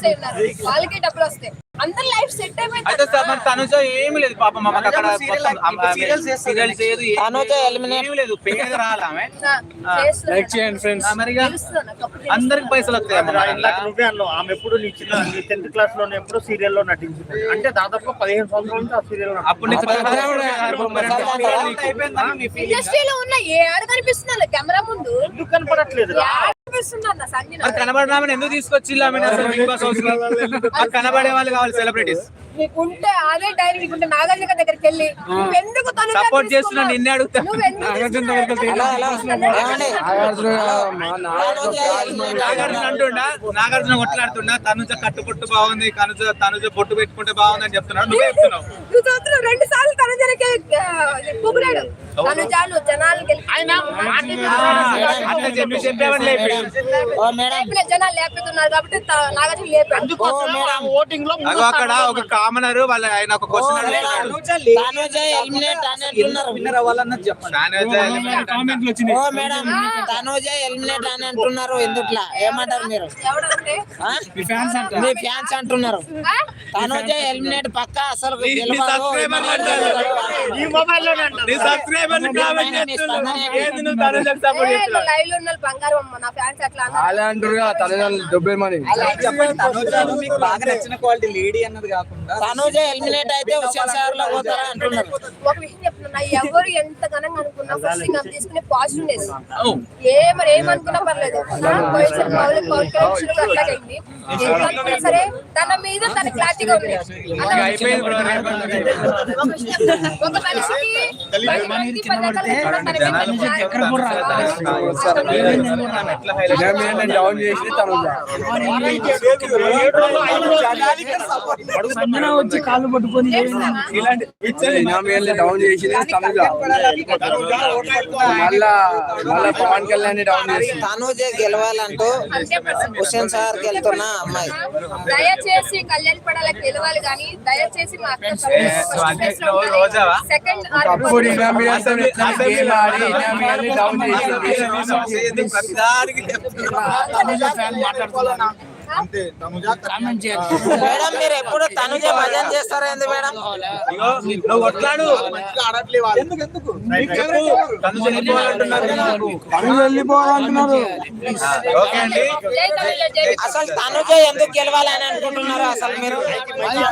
వస్తాయి ఉన్నారు. వాళ్ళకి డబ్బులు వస్తాయి. అందరి లైఫ్ సెట్ అయితే అయిపోయింది సార్ తనుజ ఏమి లేదు పాపం మాకు అక్కడ సీరియల్ ఏం తనుజ. ఏమీ లేదు పేరు రాలా ఆమె? లైక్ చేయండి ఫ్రెండ్స్ అందరికి పైసలు వస్తాయి నువ్వే అన్నావు ఆమె ఎప్పుడు నీ చిన్న నీ టెన్త్ క్లాస్లో ఎప్పుడు సీరియల్లో నటించింది అంటే దాదాపు పదిహేను సంవత్సరాల నుంచి ఆ సీరియల్ అప్పుడు ఇండస్ట్రీలో ఉన్న ఏ ఆడ కనిపిస్తున్నా కెమెరా ముందు. ఎందుకు కనపడట్లేదు కనబడిన ఆమెను ఎందుకు తీసుకొచ్చి ఆమె అసలు బిగ్ బాస్ హౌస్ కనబడే వాళ్ళు కావాలి సెలబ్రిటీస్ నీకుంటే అదే డైరీ నీకుంటే నాగార్జున దగ్గరికి వెళ్ళి తను సపోర్ట్ చేస్తున్నా నిన్నే అడుగుతా నాగార్జున అంటుండా నాగార్జున కొట్లాడుతున్నా తనుజ కట్టుబొట్టు బాగుంది తనుజ తనుజ బొట్టు పెట్టుకుంటే బాగుంది అని చెప్తున్నాడు నువ్వే చెప్తున్నావు రెండు సార్లు తను జనకి పొగిడాడు తను జాను జనాలకి ఆయన అట్లా చెప్పి చెప్పామని లేపి ఓ మేడం లేపిన జనాలు లేపుతున్నారు కాబట్టి త- నాగార్జున లేపాడు ఓటింగ్లో అక్కడ ఒక కామనర్ వాళ్ళ ఆయన ఒక క్వశ్చన్ అడిగాడు. తనుజ ఎలిమినేట్ అని అంటున్నారు విన్నర్ అవ్వాలన్నది చెప్పండి తనుజ కామెంట్లు వచ్చినాయి. ఓ మేడం. తనుజ ఎలిమినేట్ అని అంటున్నారు ఎందుట్లా? ఏమంటారు మీరు? మీ ఫ్యాన్స్ అంట. మీ ఫ్యాన్స్ అంటున్నారు? తనుజ ఎలిమినేట్ పక్క అసలు లైవ్లో ఉన్న బంగారం నా అలా అంటారు తల్లిదండ్రులు డబ్బే మని చెప్పండి తనుజాలో మీకు బాగా నచ్చిన క్వాలిటీ లేడీ అన్నది కాకుండా తనుజ ఎలిమినేట్ అయితే హుసేన్ సాగర్లో పోతారా అంటున్నారు. ఒక విషయం చెప్తున్నా ఎవరు ఎంత ఘనంగా అనుకున్నా ఫస్ట్ థింగ్ అది తీసుకునే పాజిటివ్నెస్. ఏ మరి ఏమనుకున్నా పర్లేదు అనుకున్నా సరే తన మీద తన క్లారిటీగా ఉంది ఒక మనిషికి డౌన్ చేసి తనుజ సంజన వచ్చి కాళ్ళు పట్టుకొని ఇలాంటి డౌన్ చేసింది తనుజ మళ్ళా మళ్ళా పవన్ కళ్యాణ్ డౌన్ తనుజ గెలవాలంటూ. హుసేన్ సాగర్ వెళ్తున్న అమ్మాయి. దయచేసి కళ్యాణ్ పడాలకు గెలవాలి కానీ దయచేసి మా? సెకండ్ అప్పుడు డౌన్ మేడం మీరు ఎప్పుడు తనుజ భజన చేస్తారా ఏంది మేడం? నువ్వు కొట్లాడు. ఎందుకు ఎందుకు? తనుజ వెళ్ళిపోవాలంటున్నారు ఓకే అండి. అసలు తనుజ ఎందుకు గెలవాలని అనుకుంటున్నారు అసలు మీరు?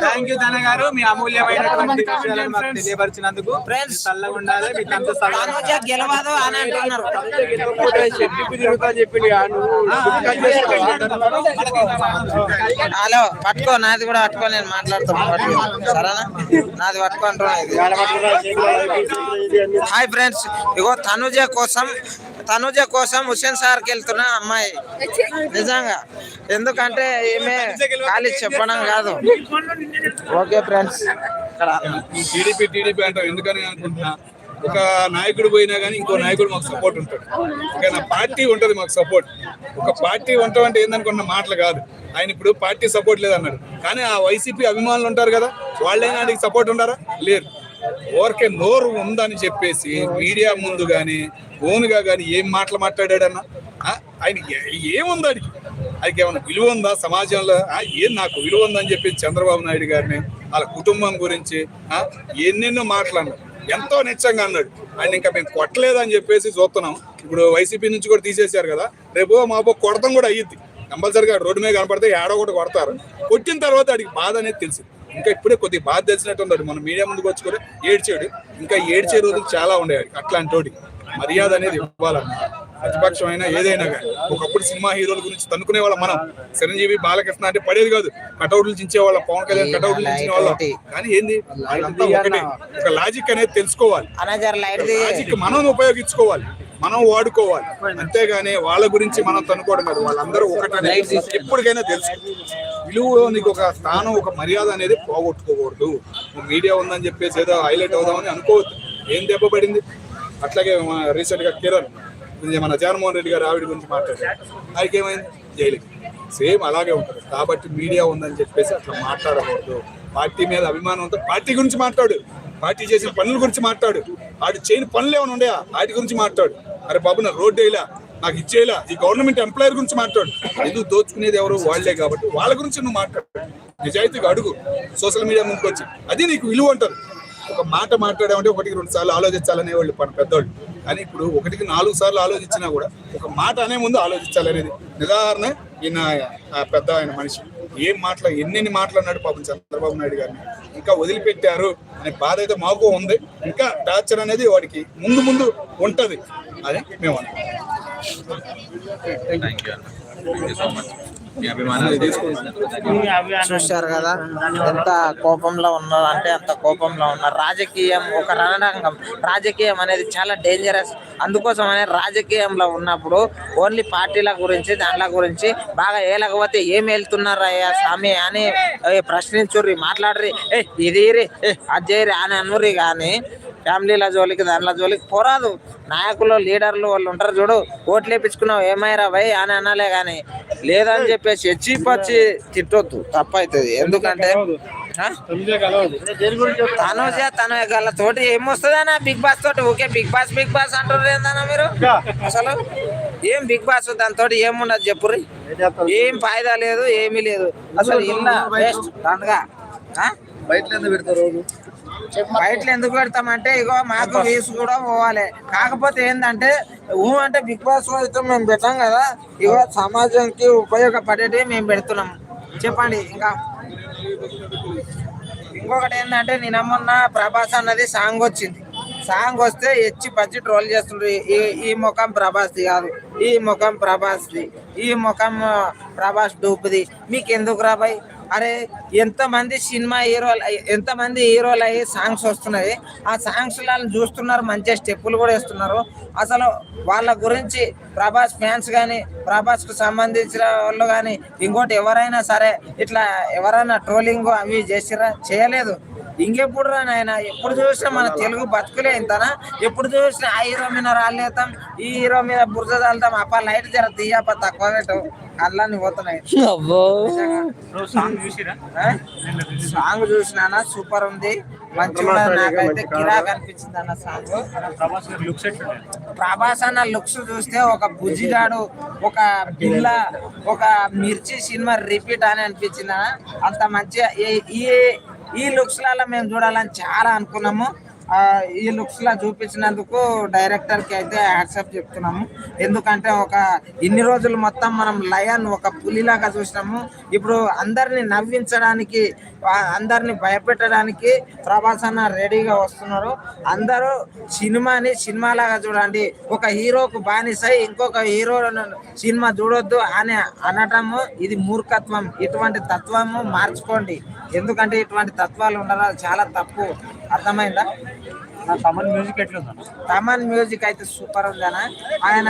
థ్యాంక్ యూ ధన గారు. మీ అమూల్యమైనటువంటి విషయాలను మాకు తెలియపరిచినందుకు చల్లగా ఉండాలి మీకు అంత తనుజ గెలవదు అని అంటున్నారు. చెప్పి తిరుగుతా చెప్పింది హలో పట్టుకో నాది కూడా పట్టుకో నేను మాట్లాడుతున్నాను పట్టుకో. సరేనా? నాది పట్టుకో ఇది. హాయ్ ఫ్రెండ్స్ ఇగో తనుజ కోసం తనుజ కోసం హుసేన్ సార్కి వెళ్తున్న అమ్మాయి. నిజంగా. ఎందుకంటే ఈమె ఖాళీ చెప్పడం కాదు. Okay friends. టీడీపీ టీడీపీ అంటే ఎందుకని అనుకుంటున్నా? ఒక నాయకుడు పోయినా కానీ ఇంకో నాయకుడు మాకు సపోర్ట్ ఉంటాడు. ఒక పార్టీ ఉంటుంది మాకు సపోర్ట్ ఒక పార్టీ ఉండటం అంటే ఏందనుకున్న మాటలు కాదు. ఆయన ఇప్పుడు పార్టీ సపోర్ట్ లేదన్నాడు. కానీ ఆ వైసీపీ అభిమానులు ఉంటారు కదా వాళ్ళైనా ఆయనకి సపోర్ట్ ఉండారా? లేరు. ఓరికే నోరు ఉందని చెప్పేసి మీడియా ముందు కానీ ఓన్గా కానీ ఏం మాటలు మాట్లాడాడన్నా? ఆయన ఏముంది ఆడికి? ఆయనకి ఏమైనా విలువ ఉందా సమాజంలో? ఏం నాకు విలువ ఉందని చెప్పి చంద్రబాబు నాయుడు గారిని వాళ్ళ కుటుంబం గురించి ఎన్నెన్నో మాట్లాడినారు ఎంతో నిత్యంగా అన్నాడు. ఆయన ఇంకా మేము కొట్టలేదని చెప్పేసి చూస్తున్నాం. ఇప్పుడు వైసీపీ నుంచి కూడా తీసేశారు కదా. రేపు మాపో కొడతాం కూడా అయ్యిద్ది. కంపల్సరిగా రోడ్డు మీద కనపడితే ఏడో కూడా కొడతారు. కొట్టిన తర్వాత వాడికి బాధ అనేది తెలిసింది. ఇంకా ఇప్పుడే కొద్దిగా బాధ తెలిసినట్టు ఉన్నాడు మన మీడియా ముందుకు వచ్చి కూడా ఏడ్చాడు. ఇంకా ఏడ్చే రోజులు చాలా ఉండేవి అట్లాంటి మర్యాద అనేది ఇవ్వాలన్న ప్రతిపక్షం అయినా ఏదైనా కానీ. ఒకప్పుడు సినిమా హీరోల గురించి తన్నుకునే వాళ్ళం మనం. చిరంజీవి బాలకృష్ణ అంటే పడేది కాదు. కటౌట్లు చించే వాళ్ళ పవన్ కళ్యాణ్ కటౌట్లు చించిన వాళ్ళం. కానీ ఏంది? వాళ్ళంతా ఒకటే. ఒక లాజిక్ అనేది తెలుసుకోవాలి. లాజిక్ మనం ఉపయోగించుకోవాలి. మనం వాడుకోవాలి. అంతేగాని వాళ్ళ గురించి మనం తనుకోవడం కాదు. వాళ్ళందరూ ఒకటనే ఎప్పటికైనా తెలుసు. విలువ నీకు ఒక స్థానం ఒక మర్యాద అనేది పోగొట్టుకోకూడదు. మీడియా ఉందని చెప్పేసి ఏదో హైలైట్ అవుదామని అనుకోవద్దు. ఏం దెబ్బ పడింది? అట్లాగే రీసెంట్గా కిరణ్ మన జగన్మోహన్ రెడ్డి గారు ఆవిడ గురించి మాట్లాడారు. ఆయనకి ఏమైంది? జైలుకి. సేమ్ అలాగే ఉంటుంది. కాబట్టి మీడియా ఉందని చెప్పేసి అట్లా మాట్లాడకూడదు. పార్టీ మీద అభిమానం ఉంటే పార్టీ గురించి మాట్లాడు. పార్టీ చేసిన పనుల గురించి మాట్లాడు. వాడు చేయని పనులు ఏమైనా ఉండయా వాటి గురించి మాట్లాడు. అరే బాబు నా రోడ్డు వేయలా? నాకు ఇచ్చేలా ఈ గవర్నమెంట్ ఎంప్లాయర్ గురించి మాట్లాడు. ఎందుకు దోచుకునేది ఎవరు? వాళ్ళే కాబట్టి వాళ్ళ గురించి నువ్వు మాట్లాడు. నిజాయితీగా అడుగు. సోషల్ మీడియా ముందుకు వచ్చి అది నీకు విలువ అంటారు. ఒక మాట మాట్లాడామంటే ఒకటి రెండు సార్లు ఆలోచించాలనే వాళ్ళు పని పెద్దవాళ్ళు కానీ ఇప్పుడు ఒకటికి నాలుగు సార్లు ఆలోచించినా కూడా ఒక మాట అనే ముందు ఆలోచించాలనేది నిదాహరణ ఈయన ఆ పెద్ద ఆయన మనిషి. ఏం మాట్లా ఎన్నెన్ని మాట్లాడినాడు పాపం చంద్రబాబు నాయుడు గారిని. ఇంకా వదిలిపెట్టారు అనే బాధ అయితే మాకు ఉంది. ఇంకా టార్చర్ అనేది వాడికి ముందు ముందు ఉంటది. అని మేము అన్నాం. థ్యాంక్ యూ సో మచ్ చూశారు కదా ఎంత కోపంలో ఉన్నారు అంటే అంత కోపంలో ఉన్నారు. రాజకీయం ఒక రణరంగం. రాజకీయం అనేది చాలా డేంజరస్ అందుకోసం అనే రాజకీయంలో ఉన్నప్పుడు ఓన్లీ పార్టీల గురించి దాంట్ల గురించి బాగా ఏలకపోతే ఏం వెళ్తున్నారు అయ్యా స్వామి అని ప్రశ్నించుర్రి మాట్లాడరి ఏ ఇది రి, అది చేయరి అని అనుర్రి కానీ ఫ్యామిలీల జోలికి దాంట్లో జోలికి పోరాదు. నాయకులు లీడర్లు వాళ్ళు ఉంటారు చూడు. ఓట్లు వేపించుకున్నావు ఏమైరా భయ్? అని అనాలే కానీ లేదని చెప్పేసి హెచ్చి పచ్చి తిట్టొద్దు. తప్పవుతుంది ఎందుకంటే ఆ? తనుజ తన గల తోటి ఏమొస్తుందన్నా బిగ్ బాస్ తోటి? Okay Bigg Boss Bigg Boss అంటారు ఏందన్నా మీరు? అసలు ఏం బిగ్ బాస్ దాని తోటి ఏముండదు చెప్పుర్రి? ఏం ఫాయిదా లేదు ఏమీ లేదు. అసలు వేస్ట్. దండగా ఆ? బయటలో ఎందుకు పెడతామంటే ఇగో మాకు వీసు కూడా పోవాలి. కాకపోతే ఏంటంటే ఊ అంటే బిగ్ బాస్లో అయితే మేము పెట్టాం కదా ఇగో సమాజంకి ఉపయోగపడేటివి మేము పెడుతున్నాం. చెప్పండి ఇంకా. ఇంకొకటి ఏంటంటే నిన్న మొన్న ప్రభాస్ అన్నది సాంగ్ వచ్చింది. సాంగ్ వస్తే ఎచ్చి పచ్చి ట్రోల్ చేస్తుండ్రు. ఈ ఈ ముఖం ప్రభాస్ది కాదు. ఈ ముఖం ప్రభాస్ది. ఈ ముఖం ప్రభాస్ డూపుది. మీకు ఎందుకు రాబాయ్ అరే ఎంతమంది సినిమా హీరోలు ఎంతమంది హీరోలు అయ్యి సాంగ్స్ వస్తున్నాయి? ఆ సాంగ్స్ చూస్తున్నారు మంచిగా స్టెప్పులు కూడా వేస్తున్నారు. అసలు వాళ్ళ గురించి ప్రభాస్ ఫ్యాన్స్ కానీ ప్రభాస్కు సంబంధించిన వాళ్ళు కానీ ఇంకోటి ఎవరైనా సరే ఇట్లా ఎవరైనా ట్రోలింగ్ అవి చేసిరా చేయలేదు. ఇంకెప్పుడు రా నాయన? ఎప్పుడు చూసినా మన తెలుగు బతుకులే ఇంతనా? ఎప్పుడు చూసినా ఆ హీరో మీద రాళ్ళేతాం ఈ హీరో మీద బురద చల్లుతాం అప్ప లైట్ జర తీయప్ప తక్కువ పెట్టు. కళ్ళని పోతున్నాయి? సాంగ్ చూసినానా? సూపర్ ఉంది. మంచిగా నాకైతే కిరాక్ అనిపించింది అన్న సాంగ్. ప్రభాస్ అన్న లుక్స్ చూస్తే ఒక బుజ్జిగాడు ఒక బిల్ల ఒక మిర్చి సినిమా రిపీట్ అని అనిపించింది అంత మంచిగా ఈ- ఈ లుక్స్లలో లుక్స్ మేము చూడాలని చాలా అనుకున్నాము. ఈ లుక్స్ లా చూపించినందుకు డైరెక్టర్కి అయితే హ్యాట్సప్ చెప్తున్నాము. ఎందుకంటే ఒక ఇన్ని రోజులు మొత్తం మనం లయన్ ఒక పులిలాగా చూసినాము. ఇప్పుడు అందరిని నవ్వించడానికి అందరిని భయపెట్టడానికి ప్రభాస్ అన్న రెడీగా వస్తున్నారు. అందరూ సినిమాని సినిమాలాగా చూడండి. ఒక హీరోకు బానిసై ఇంకొక హీరో సినిమా చూడొద్దు అని అనటము ఇది మూర్ఖత్వం. ఇటువంటి తత్వము మార్చుకోండి. ఎందుకంటే ఇటువంటి తత్వాలు ఉండడం చాలా తప్పు. అర్థమైందా? తమన్ మ్యూజిక్ ఎట్లుందా? తమన్ మ్యూజిక్ అయితే సూపర్ ఉందనా ఆయన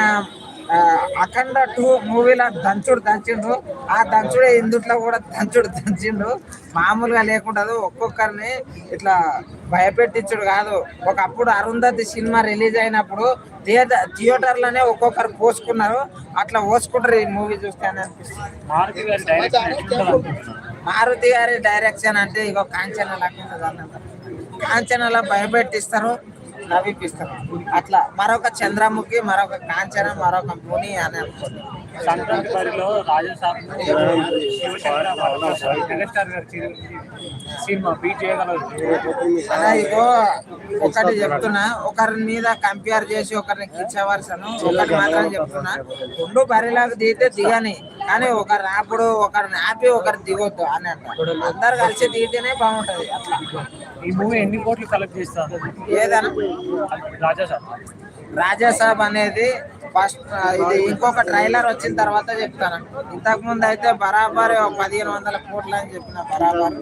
అఖండ టూ మూవీలో దంచుడు దంచిండు. ఆ దంచుడే ఇందుట్లో కూడా దంచుడు దంచిండు. మామూలుగా లేకుండదు ఒక్కొక్కరిని ఇట్లా భయపెట్టించుడు కాదు. ఒకప్పుడు అరుంధతి సినిమా రిలీజ్ అయినప్పుడు థియేటర్ థియేటర్లోనే ఒక్కొక్కరు పోసుకున్నారు. అట్లా పోసుకుంటారు ఈ మూవీ చూస్తే అని అనిపిస్తుంది. మారుతి గారి డైరెక్షన్ అంటే ఇగో కాంచన లాగా అన్నమాట కాంచనలా భయపెట్టిస్తారు నవ్విపిస్తారు. అట్లా మరొక చంద్రముఖి మరొక కాంచన మరొక ముని అని అనుకుంటున్నాం సంక్రాంతి బరిలో రాజస్థాన్ మెగాస్టార్ గారి సి- సినిమా బీట్ చేయగలరు. అలా ఇగో ఒకటి చెప్తున్నా ఒకరి మీద కంపేర్ చేసి ఒకరిని కిచ్చవలసను ఒకటి మాత్రం చెప్తున్నా. రెండు బరిలాగా దిగితే దిగని కానీ ఒకరిని ఆపుడు ఒకరిని ఆపి ఒకరు దిగొద్దు అని అంట అందరు కలిసి దిగితేనే బాగుంటది అట్లా. ఈ మూవీ ఎన్ని కోట్లు కలెక్ట్ చేస్తారు? ఏదైనా. రాజా సార్ రాజాసాబ్ అనేది ఫస్ట్ ఇది ఇంకొక ట్రైలర్ వచ్చిన తర్వాత చెప్తాను. ఇంతకు ముందు అయితే బరాబర్ ఒక పదిహేను వందల కోట్లు అని చెప్పిన బరాబర్.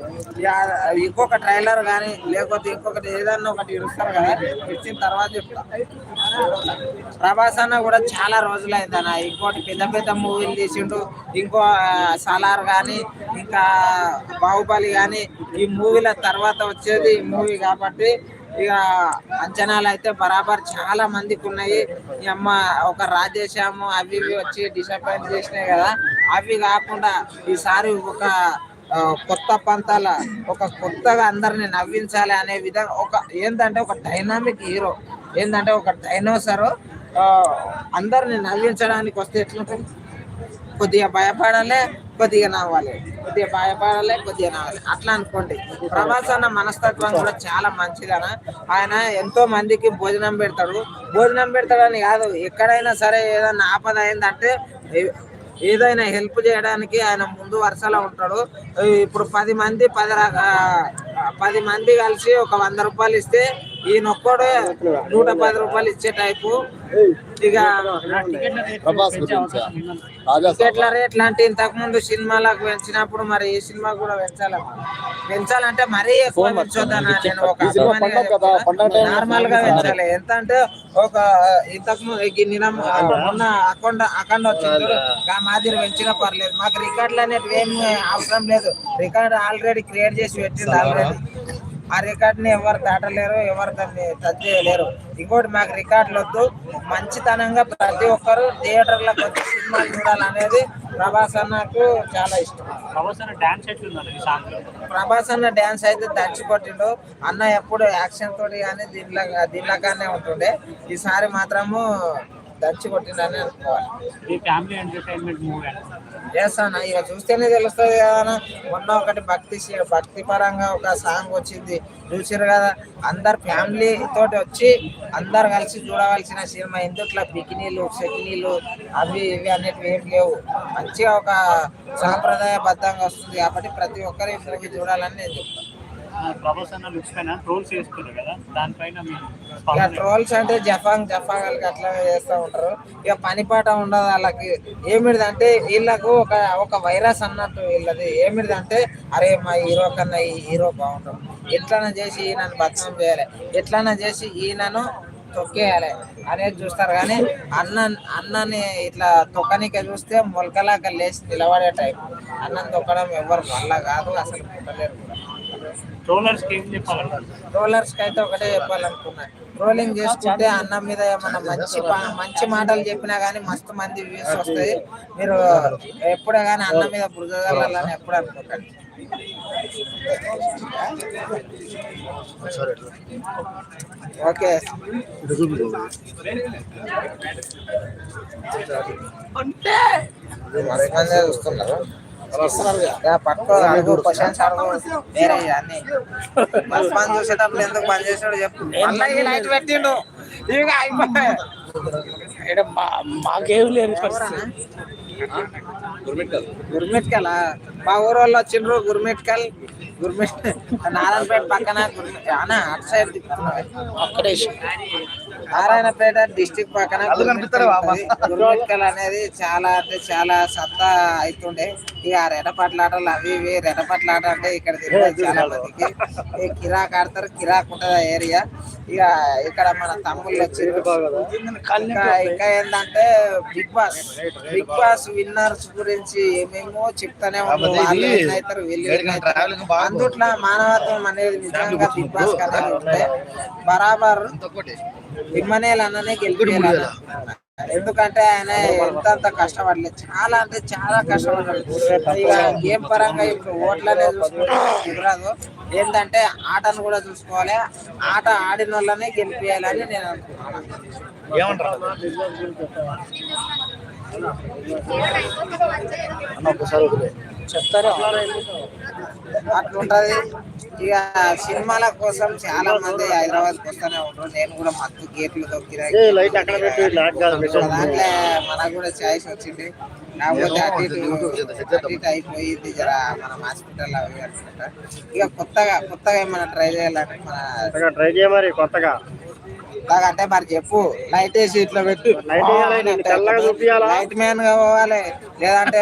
ఇంకొక ట్రైలర్ కానీ లేకపోతే ఇంకొకటి ఏదన్నా ఒకటి ఇస్తారు కదా ఇచ్చిన తర్వాత చెప్తాను ప్రభాస్ అన్న కూడా చాలా రోజులైంది అన్న. ఇంకోటి పెద్ద పెద్ద మూవీలు తీసిండు. ఇంకో సలార్ కానీ ఇంకా బాహుబలి కానీ ఈ మూవీల తర్వాత వచ్చేది ఈ మూవీ కాబట్టి ఇక అంచనాలు అయితే బరాబర్ చాలా మందికి ఉన్నాయి అమ్మ ఒక రాజేశాము అవి ఇవి వచ్చి డిసప్పాయింట్ చేసినాయి కదా. అవి కాకుండా ఈసారి ఒక కొత్త పంతాల ఒక కొత్తగా అందరిని నవ్వించాలి అనే విధంగా ఒక ఏంటంటే ఒక డైనామిక్ హీరో ఏంటంటే ఒక డైనోసర్ అందరిని నవ్వించడానికి వస్తే ఎట్లుంటుంది? కొద్దిగా భయపడాలి కొద్దిగా నవ్వాలి. కొద్దిగా భయపడాలి కొద్దిగా నవ్వాలి. అట్లా అనుకోండి. ప్రభాస్ అన్న మనస్తత్వం కూడా చాలా మంచిదన? ఆయన ఎంతో మందికి భోజనం పెడతాడు. భోజనం పెడతాడని కాదు ఎక్కడైనా సరే ఏదైనా ఆపద అయిందంటే ఏదైనా హెల్ప్ చేయడానికి ఆయన ముందు వరుసలో ఉంటాడు. ఇప్పుడు పది మంది పది రక పది మంది కలిసి ఒక వంద రూపాయలు ఇస్తే ఈయన నూట పది రూపాయలు ఇచ్చే టైపు. ఇక టికెట్ల రేట్లు అంటే ఇంతకు ముందు సినిమాలకు పెంచినప్పుడు మరి ఈ సినిమా కూడా పెంచాలి? పెంచాలంటే మరీ ఎక్కువ నేను ఒక. నార్మల్గా పెంచాలి. ఎంత అంటే ఒక ఇంతకు నిన్న మొన్న అకౌంట్ అకౌంట్ వచ్చింది ఆ మాదిరి పెంచినా పర్లేదు. మాకు రికార్డులు అనేవి ఏమి అవసరం లేదు. రికార్డ్ ఆల్రెడీ క్రియేట్ చేసి పెట్టింది ఆల్రెడీ. ఆ రికార్డ్ని ఎవరు దాటలేరు ఎవరు దాన్ని టచ్ చేయలేరు ఇంకోటి మాకు రికార్డులు వద్దు మంచితనంగా ప్రతి ఒక్కరు థియేటర్లకు వచ్చి సినిమాలు చూడాలనేది ప్రభాస్ అన్నకు చాలా ఇష్టం. ప్రభాస్ అన్న డాన్స్ అయితే దంచి కొట్టిండు. అన్న ఎప్పుడు యాక్షన్ తోటి కానీ దీనిలో దీనిలాగానే ఉంటుండే. ఈసారి మాత్రము దంచి కొట్టిండని అనుకోవాలి. ఎస్ అన్న ఇక చూస్తేనే తెలుస్తుంది కదా. మొన్న ఒకటి భక్తి భక్తి పరంగా ఒక సాంగ్ వచ్చింది. చూసారు కదా అందరు ఫ్యామిలీ తోటి వచ్చి అందరు కలిసి చూడవలసిన సినిమా ఎందుట్లో బికినీలు సెకినీలు అవి ఇవి అనేటివి ఏం లేవు. మంచిగా ఒక సాంప్రదాయబద్ధంగా వస్తుంది కాబట్టి ప్రతి ఒక్కరు ఈ మూవీ చూడాలని నేను చెప్తాను ప్రభాస్ అన్న లుక్స్ పైన ట్రోల్స్ చేస్తున్నారు కదా దానిపైన ఇక ట్రోల్స్ అంటే జఫాంగ్ జఫాంగ్ అట్లా చేస్తూ ఉంటారు. ఇక పని పాట ఉండదు వాళ్ళకి. ఏమిటిదంటే వీళ్ళకు ఒక ఒక వైరస్ అన్నట్టు వీళ్ళది. ఏమిటిదంటే అరే మా హీరో కన్నా ఈ హీరో బాగుంటాం ఎట్లన్నా చేసి ఈయనను బచ్చం చేయాలి. ఎట్లన్నా చేసి ఈయనను తొక్కేయాలి అనేది చూస్తారు. కానీ అన్న అన్నని ఇట్లా తొక్కనికే చూస్తే మొలకలాగా లేచి నిలబడే టైం. అన్నం తొక్కడం ఎవరు వల్ల కాదు అసలు పుట్టలేరు. కూడా. ట్రోలర్స్కి ఏం కి అయితే ఒకటే చెప్పాలనుకున్నా. ట్రోలింగ్ చేసుకుంటే అన్నం మీద ఏమన్నా మంచి మంచి మాటలు చెప్పినా గానీ మస్తు మంది వ్యూస్ వస్తాయి. మీరు ఎప్పుడే గానీ అన్నం మీద బురదలని ఎప్పుడు అనుకోకండి. ఓకే. చూస్తున్నారు అడుగు క్వశ్చన్స్ అడుగు వేరే అన్ని. బస్ బంద్ చూసేటప్పుడు ఎందుకు బంద్ చేసాడు చెప్పు. మళ్ళీ ఈ లైట్ పెట్టిండు. ఇక అయిపోయి. మాకేం లేని గుర్మిట్కల్. మా ఊరు వాళ్ళు వచ్చిండ్రు గుర్మిట్కల్ గుర్మిట్ నారాయణపేట పక్కన అటు సైడ్ అక్కడే. నారాయణపేట డిస్టిక్ పక్కన గుర్మిట్కల్ అనేది చాలా అంటే చాలా సత్తా అవుతుండే. ఇక ఆ రెడపట్ల ఆటలు అవి ఇవి రెడపట్ల ఆట అంటే ఇక్కడ తెలియదు చాలా మందికి. ఈ కిరాక్ ఆడతారు కిరాక్ ఉంటది ఏరియా. ఇక ఇక్కడ మన తమ్ముళ్ళు వచ్చిండ్రు ఇంకా ఇంకా ఏంటంటే Bigg Boss. Bigg Boss winners గురించి ఏమేమో చెప్తానే ఉంటారు వాళ్ళు. అందుట్లో మానవత్వం అనేది నిజంగా బిగ్ బాస్ ఉంటే బరాబర్ ఇమ్మనేలు అన్ననే గెలిపేయాలి ఎందుకంటే ఆయన ఎంతంత కష్టపడలేదు. చాలా అంటే చాలా కష్టపడ్డాడు. ఇక గేమ్ పరంగా ఇప్పుడు ఓట్లనే చూసుకుంటే కుదరదు. ఏంటంటే ఆటను కూడా చూసుకోవాలి. ఆట ఆడిన వాళ్ళనే గెలిపేయాలని నేను అనుకుంటున్నాను. చెప్తారా? అట్లుంటది. ఇక సినిమాల కోసం చాలా మంది హైదరాబాద్ వస్తూనే ఉంటారు నేను కూడా మత్తు గేట్లు దాంట్లో మనకు కూడా చాయిస్ వచ్చింది. కాకపోతే అటు ఇటు అటు ఇటు అయిపోయింది జర మన హాస్పిటల్ అవి అనుకుంటా ఇక కొత్తగా కొత్తగా ఏమైనా ట్రై చేయాలంటే మన ట్రై చేయమరి కొత్తగా. అంటే మరి చెప్పు లైట్ వేసి ఇట్లా పెట్టు. లైట్ మ్యాన్గా పోవాలి. లేదంటే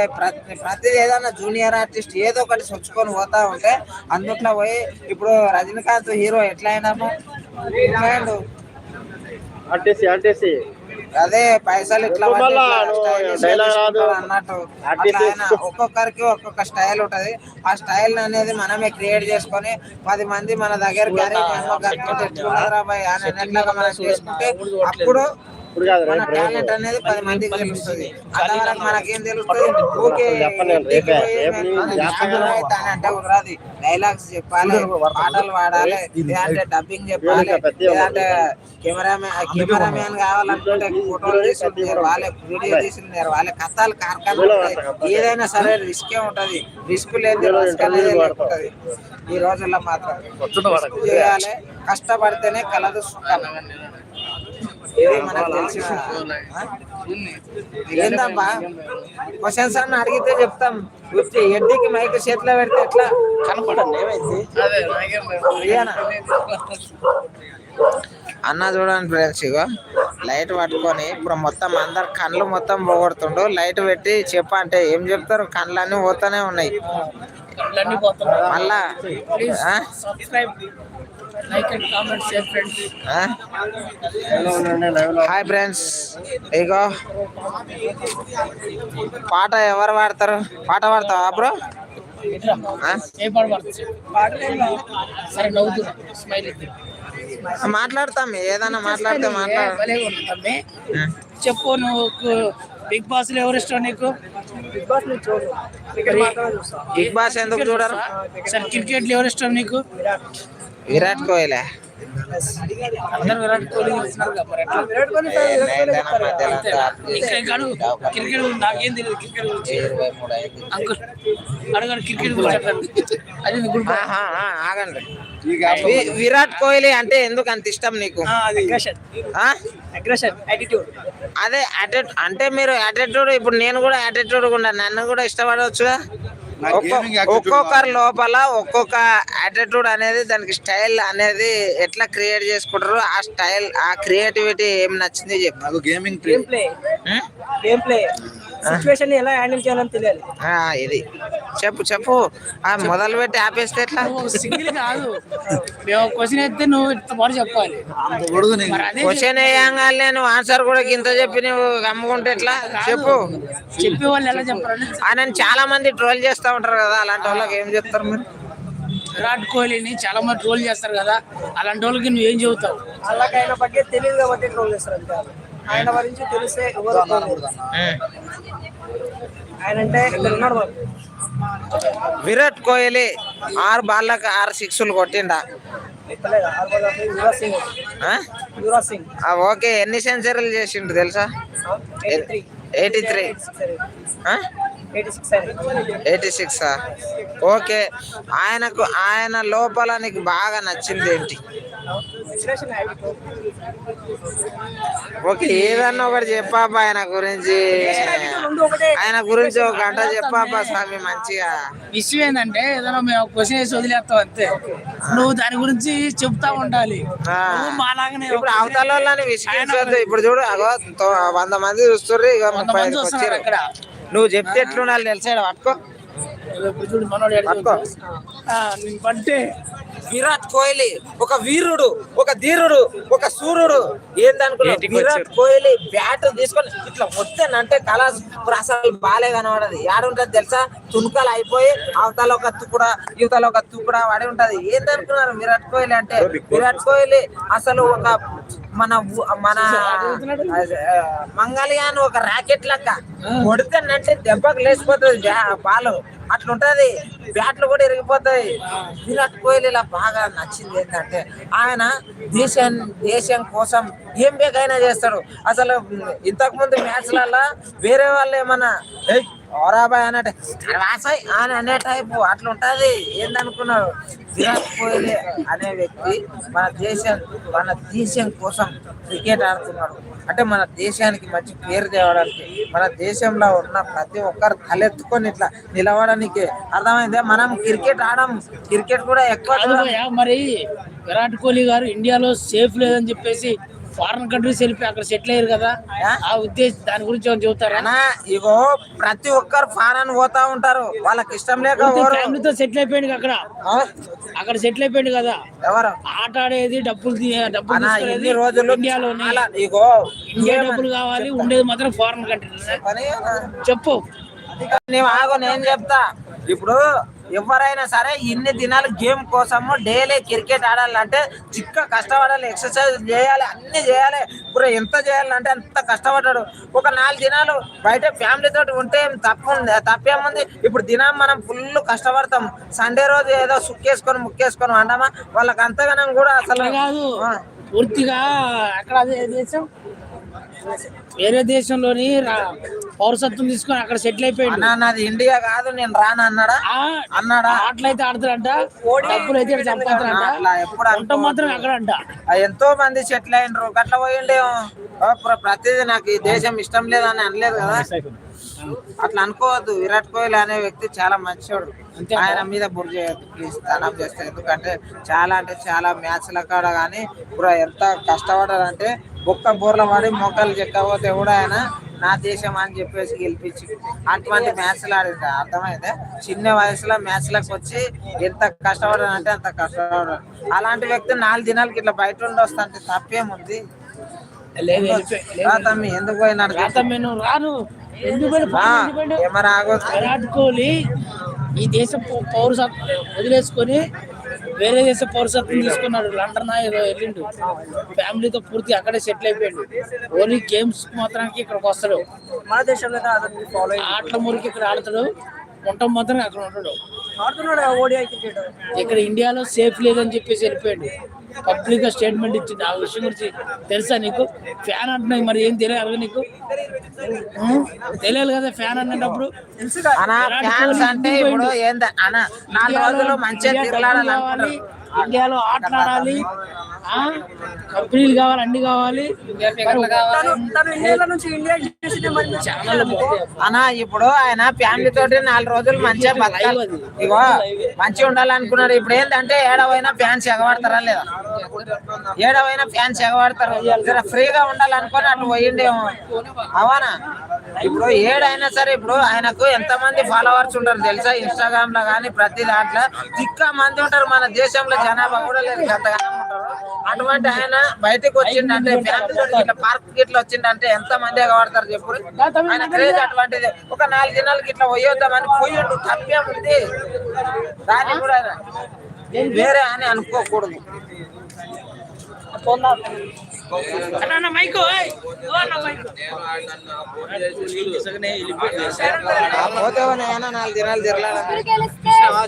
ప్రతి ఏదైనా జూనియర్ ఆర్టిస్ట్ ఏదో ఒకటి సొచ్చుకొని పోతా ఉంటే అందుట్లో పోయి ఇప్పుడు రజనీకాంత్ హీరో ఎట్లా అయినాము అయ్యిండు. RTC RTC. అదే పైసలు ఇట్లా అన్నట్టు. ఒక్కొక్కరికి ఒక్కొక్క స్టైల్ ఉంటది. ఆ స్టైల్ అనేది మనమే క్రియేట్ చేసుకొని పది మంది మన అన్నట్లుగా మనం చేసుకుంటే అప్పుడు ఇప్పుడు కాదు మన రేపు టాలెంట్ అనేది పది మందికి తెలుస్తుంది అంతవరకు మనకేం తెలుస్తుంది? అవుతాను అంటే డైలాగ్స్ చెప్పాలి పాటలు పాడాలి లేదంటే డబ్బింగ్ చెప్పాలి లేదంటే కెమెరామెన్ కెమెరామెన్ కావాలనుకుంటే ఫోటోలు తీసుకుంటారు వాళ్ళే వీడియో తీసుకుంటారు వాళ్ళే. కథలు కార్ఖానాలు. ఏదైనా సరే రిస్కే ఉంటది. రిస్క్ లేదు రిస్క్ అనేది లేకుంటది. ఈ రోజుల్లో మాత్రం చేయాలి కష్టపడితేనే కలదు సుఖం. మనకు? ఏందబ్బా? క్వశ్చన్స్ అన్న అడిగితే చెప్తాం. గుర్తి ఎడ్డికి మైక్ చేతిలో పెడితే ఎట్లా? కనపడండి ఏమైంది? అన్న చూడండి ఫ్రెండ్స్ ఇగో లైట్ పట్టుకొని ఇప్పుడు మొత్తం అందరు కళ్ళు మొత్తం పోగొడుతుండు. లైట్ పెట్టి చెప్ప అంటే ఏం చెప్తారు? కళ్ళన్నీ పోతానే ఉన్నాయి. మళ్ళా? హాయ్ ఫ్రెండ్స్ ఇగో పాట ఎవరు పాడతారు? పాట పాడతావా బ్రో మాట్లాడతాం ఏదైనా మాట్లాడితే మాట్లాడ. చెప్పు నువ్వు బిగ్ బాస్లో ఎవరు ఇష్టం నీకు? బిగ్ బాస్ ఎందుకు చూడరు? సరే క్రికెట్లో ఎవరు ఇష్టం నీకు? విరాట్ కోహ్లీ అందరు విరాట్ కోహ్లీ క్రికెట్ నాకేం తెలియదు క్రికెట్ గురించి. అంకుల్ అడగాడు క్రికెట్ గురించి అది ఆగండి. విరాట్ కోహ్లీ అంటే ఎందుకు అంత ఇష్టం నీకు? ఆ? అగ్రెషన్ యాటిట్యూడ్ అదే యాటిట్యూడ్ అంటే మీరు యాటిట్యూడ్ ఇప్పుడు నేను కూడా యాటిట్యూడ్ ఉన్నా నన్ను కూడా ఇష్టపడవచ్చుగా ఒక్కో- ఒక్కొక్కరి లోపల ఒక్కొక్క యాటిట్యూడ్ అనేది దానికి స్టైల్ అనేది ఎట్లా క్రియేట్ చేసుకుంటారు ఆ స్టైల్ ఆ క్రియేటివిటీ ఏం నచ్చింది చెప్పు. Gaming game play? Game play situation ఎలా హ్యాండిల్ చేయాలని తెలియాలి ఆ, ఇది చెప్పు చెప్పు ఆ మొదలు పెట్టి ఆపేస్తే ఎట్లా సింగిల్ కాదు మేము క్వశ్చన్ అయితే నువ్వు ఇంత మాట చెప్పాలి మరి అదే క్వశ్చన్ వేయంగానే నువ్వు ఆన్సర్ కూడా ఇంత చెప్పి నువ్వు అమ్ముకుంటే ఎట్లా చెప్పు చెప్పే వాళ్ళు ఎలా చెప్పాలని ఆయన చాలా మంది ట్రోల్ చేస్తూ ఉంటారు కదా అలాంటి వాళ్ళకి ఏం చెప్తారు మీరు విరాట్ కోహ్లీని చాలా మంది ట్రోల్ చేస్తారు కదా అలాంటి వాళ్ళకి నువ్వు ఏం చెబుతావు వాళ్ళకి ఆయన ಬಗ್ಗೆ తెలియదు కాబట్టి ట్రోల్ చేస్తారు అంతే ఆయన గురించి తెలిస్తే ఎవరు విరాట్ కోహ్లీ ఆరు బాళ్ళకి ఆరు సిక్స్లు కొట్టిండా? ఓకే ఎన్ని సెంచరీలు చేసిండు తెలుసా? Eighty three. ఎయిటీ సిక్స్ ఆయన ఎయిటీ సిక్స్ ఓకే ఆయనకు ఆయన లోపల నీకు బాగా నచ్చింది ఏంటి? ఓకే ఏదన్నా ఒకటి చెప్పాపా ఆయన గురించి. ఆయన గురించి ఒక గంట చెప్పాపా స్వామి మంచిగా. ఇష్యూ ఏంటంటే ఏదైనా మేము క్వశ్చన్ వేసి వదిలేస్తాం అంతే. నువ్వు దాని గురించి చెప్తా ఉండాలి. మాలాగానే ఇప్పుడు అవతల వాళ్ళని ఇప్పుడు చూడు వంద మంది చూస్తుర్రు ఇక ముప్పై ఐదుకి వచ్చారు అక్కడ. నువ్వు చెప్తే ఎట్లుండాలి తెలిసాడు పట్టుకో. ఇప్పుడు చూడు మనోడు ఎట్లా పట్టుకో. ఆ, నేను పంటే విరాట్ కోహ్లీ ఒక వీరుడు ఒక ధీరుడు ఒక సూర్యుడు. ఏందనుకున్నావు విరాట్ కోహ్లీ బ్యాట్ తీసుకొని ఇట్లా వస్తేనంటే కళ అసలు బాలే కనబడదు ఏడుంటది తెలుసా? తుణుకలు అయిపోయి అవతల ఒక తుక్కుడ యువతల ఒక తుక్కుడ పడి ఉంటది. ఏందనుకున్నారు విరాట్ కోహ్లీ అంటే? విరాట్ కోహ్లీ అసలు ఒక మన మన మంగళయాన్ ఒక రాకెట్ లెక్క. కొడితేనంటే దెబ్బకు లేచిపోతుంది బాల్. అట్లుంటది. బ్యాట్లు కూడా ఇరిగిపోతాయి. విరాట్ కోహ్లీలా బాగా నచ్చింది ఏంటంటే ఆయన దేశం దేశం కోసం ఏం బేకైనా చేస్తాడు. అసలు ఇంతకు ముందు వేరే వాళ్ళు ఏమన్నా ఓరాబాయ్ అనే వాసాయ్ అని అనే టైపు అట్లుంటది. ఏందనుకున్నాడు విరాట్ కోహ్లీ అనే వ్యక్తి మన దేశం మన దేశం కోసం క్రికెట్ ఆడుతున్నాడు. అంటే మన దేశానికి మంచి పేరు తేవడానికి మన దేశంలో ఉన్న ప్రతి ఒక్కరు తలెత్తుకొని ఇట్లా నిలవడానికి అర్థమైందే? మనం క్రికెట్ ఆడం. క్రికెట్ కూడా ఎక్కువ మరి విరాట్ కోహ్లీ గారు ఇండియాలో సేఫ్ లేదని చెప్పేసి ఫారెన్ కంట్రీస్ వెళ్ళిపోయి అక్కడ సెటిల్ అయ్యారు కదా. ఆ? ఉద్దేశం దాని గురించి ఏమైనా చెబుతారా? ఇగో ప్రతి ఒక్కరు ఫారెన్ పోతా ఉంటారు. వాళ్ళకి ఇష్టం లేక. ఫ్యామిలీతో సెటిల్ అయిపోయింది అక్కడ? అక్కడ సెటిల్ అయిపోయింది కదా. ఎవరు? ఆట ఆడేది డబ్బులు డబ్బులు రోజులు ఇండియాలోనే. చాలా ఇగో ఇండియా డబ్బులు కావాలి ఉండేది మాత్రం ఫారెన్ కంట్రీ. చెప్పు. నీవు ఆగు నేను చెప్తా. ఇప్పుడు ఎవరైనా సరే ఇన్ని దినాలు గేమ్ కోసము డైలీ క్రికెట్ ఆడాలంటే చిక్క కష్టపడాలి ఎక్సర్సైజ్ చేయాలి అన్ని చేయాలి. ఇప్పుడు ఎంత చేయాలంటే అంత కష్టపడ్డాడు. ఒక నాలుగు దినాలు బయట ఫ్యామిలీ తోటి ఉంటే తప్పు ఉంది తప్పేముంది? ఇప్పుడు దినం మనం ఫుల్ కష్టపడతాం. సండే రోజు ఏదో సుక్కేసుకొని ముక్కేసుకొని అంటామా వాళ్ళకి అంతగానం కూడా అసలు కాదు. పూర్తిగా అక్కడ వేరే దేశంలోని పౌరసత్వం తీసుకొని అక్కడ సెటిల్ అయిపోయాడు. అన్నా నాది ఇండియా కాదు నేను రాను అన్నాడా? అన్నాడా? ఆటలైతే ఆడతారంట డబ్బులు అయితే అట్లా వంట మాత్రం అక్కడ అంట ఎంతో మంది సెటిల్ అయినరు ఓ ప్ర- ప్రతిదీ నాకు ఈ దేశం ఇష్టం లేదని అనలేదు కదా. అట్లా అనుకోవద్దు విరాట్ కోహ్లీ అనే వ్యక్తి చాలా మంచివాడు ఆయన మీద బుర్ చేయొద్దు ప్లీజ్ తనం చేస్తే. ఎందుకంటే చాలా అంటే చాలా మ్యాచ్ల కాడ కానీ ఇప్పుడు ఎంత కష్టపడారంటే ఒక్క బోర్ల పడి మొక్కలు చెక్కకపోతే కూడా ఆయన నా దేశం అని చెప్పేసి గెలిపించి అటువంటి మ్యాచ్లు ఆడింది అర్థమైందే? చిన్న వయసులో మ్యాచ్లకు వచ్చి ఎంత కష్టపడారంటే అంత కష్టపడారు అలాంటి వ్యక్తి నాలుగు దినాలకి ఇట్లా బయట ఉండి వస్తుంటే తప్పేముంది? తమ్మి ఎందుకు పోయినాడు? రాను. ఎందుకు పోయిన ఆ, ఫారెన్ ఎందుకు పోయిండు? ఏమరా ఆగొద్దు విరాట్ కోహ్లీ ఈ దేశ పౌరసత్వం వదిలేసుకొని వేరే దేశ పౌరసత్వం తీసుకున్నాడు. లండన్ ఏదో వెళ్ళిండు. ఫ్యామిలీతో పూర్తి అక్కడే సెటిల్ అయిపోయాడు. ఓన్లీ గేమ్స్ మాత్రానికి ఇక్కడికి వస్తాడు. ఆటల మురికి ఇక్కడ ఆడతాడు. ఉండటం మాత్రం అక్కడ ఉంటాడు. ఆడుతున్నాడు ఓడిఐ క్రికెట్ ఇక్కడ ఇండియాలో సేఫ్ లేదని చెప్పేసి వెళ్ళిపోయాడు. పబ్లిక్గా స్టేట్మెంట్ ఇచ్చింది. ఆ విషయం గురించి తెలుసా నీకు? ఫ్యాన్ అంటున్నాయి మరి ఏం తెలియదు నీకు? తెలియాలి కదా ఫ్యాన్ అన్నప్పుడు. అనా ఫ్యాన్స్ అంటే ఇప్పుడు ఏంద? అనా నాలుగు రోజులు మంచిగా ఇండియాలో ఆటలు ఆడాలి ఆ? కంపెనీలు కావాలి అన్ని కావాలి. అనా ఇప్పుడు ఆయన ఫ్యామిలీ తోటి నాలుగు రోజులు మంచిగా బతకాలి. ఇగో మంచిగా ఉండాలనుకున్నాడు. ఇప్పుడు ఏంటంటే ఏడవైనా ఫ్యాన్స్ ఎగబడతారా లేదా? ఏడవైనా ఫ్యాన్స్ ఎగబడతారు? జర ఫ్రీగా ఉండాలనుకొని అటు పోయిండేమో. అవనా? ఇప్పుడు ఏడైనా సరే ఇప్పుడు ఆయనకు ఎంత మంది ఫాలోవర్స్ ఉంటారు తెలుసా? ఇన్స్టాగ్రామ్లో కానీ ప్రతి దాంట్లో తిక్క మంది ఉంటారు మన దేశంలో. జనాభా కూడా లేదు. ఉంటారు అటువంటి ఆయన బయటకు వచ్చిండంటే ఫ్యామిలీ ఇట్లా పార్క్ గిట్ల వచ్చిండంటే ఎంత మంది ఎగబడతారు చెప్పు ఆయన క్రేజ్ అటువంటిది. ఒక నాలుగు దినాలకి ఇట్లా పోయొద్దామని పోయిండు. తప్పేముంది దాన్ని కూడా వేరే అని అనుకోకూడదు. అన్న మైకు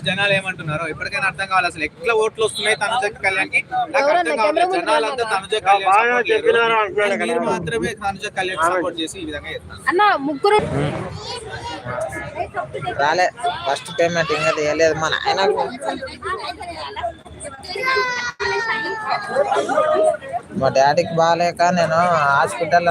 జనాలు ఏమంటున్నారు? ఇప్పటికైనా అర్థం కావాలి అసలు? ఎట్లా ఓట్లు వస్తున్నాయి తనుజ కళ్యాణ్కి? నాకు అర్థం కావాలి జనాలంతా తనుజ కళ్యాణ్. మీరు మాత్రమే తనుజ కళ్యాణ్ సపోర్ట్ చేసి ఈ విధంగా అన్న ముగ్గురు రాలే ఫస్ట్ పేమెంట్ ఇంకా తీయలేదు. మన ఆయనకు మా డాడీకి బాగాలేక నేను హాస్పిటల్